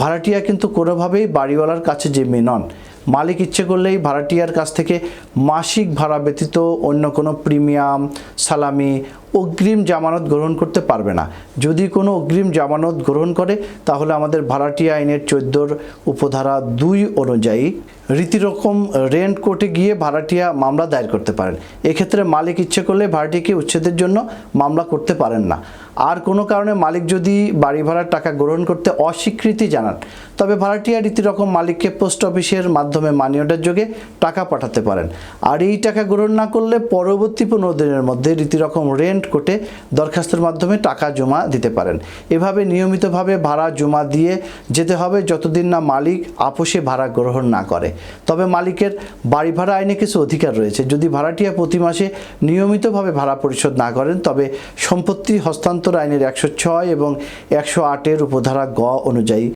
ভাড়াটিয়া কিন্তু কোনোভাবেই বাড়িওয়ালার কাছে জিম্মি নন। মালিক ইচ্ছে করলেই ভাড়াটিয়ার কাছ থেকে মাসিক ভাড়া ব্যতীত অন্য কোনো প্রিমিয়াম, সালামি অগ্রিম জামানত গ্রহণ করতে পারবে না। যদি কোনো অগ্রিম জামানত গ্রহণ করে, তাহলে আমাদের ভাড়াটিয়া আইনের চোদ্দোর উপধারা দুই অনুযায়ী রীতিরকম রেন্ট কোর্টে গিয়ে ভাড়াটিয়া মামলা দায়ের করতে পারেন। এক্ষেত্রে মালিক ইচ্ছে করলে ভাড়াটিকে উচ্ছেদের জন্য মামলা করতে পারেন না। আর কোনো কারণে মালিক যদি বাড়ি ভাড়ার টাকা গ্রহণ করতে অস্বীকৃতি জানান, তবে ভাড়াটিয়া রীতিরকম মালিককে পোস্ট অফিসের মাধ্যমে মানি অর্ডার যোগে টাকা পাঠাতে পারেন। আর এই টাকা গ্রহণ না করলে পরবর্তী পনেরো দিনের মধ্যে রীতিরকম রেন্ট কোর্টে দরখাস্তের মাধ্যমে টাকা জমা দিতে পারেন। এভাবে নিয়মিতভাবে ভাড়া জমা দিয়ে যেতে হবে যতদিন না মালিক আপোষে ভাড়া গ্রহণ না করে। তবে মালিকের বাড়ি ভাড়া আইনে কিছু অধিকার রয়েছে। যদি ভাড়াটিয়া প্রতি মাসে নিয়মিতভাবে ভাড়া পরিশোধ না করেন, তবে সম্পত্তি হস্তান্তর আইনের একশো ছয় এবং একশো আটের উপধারা গ অনুযায়ী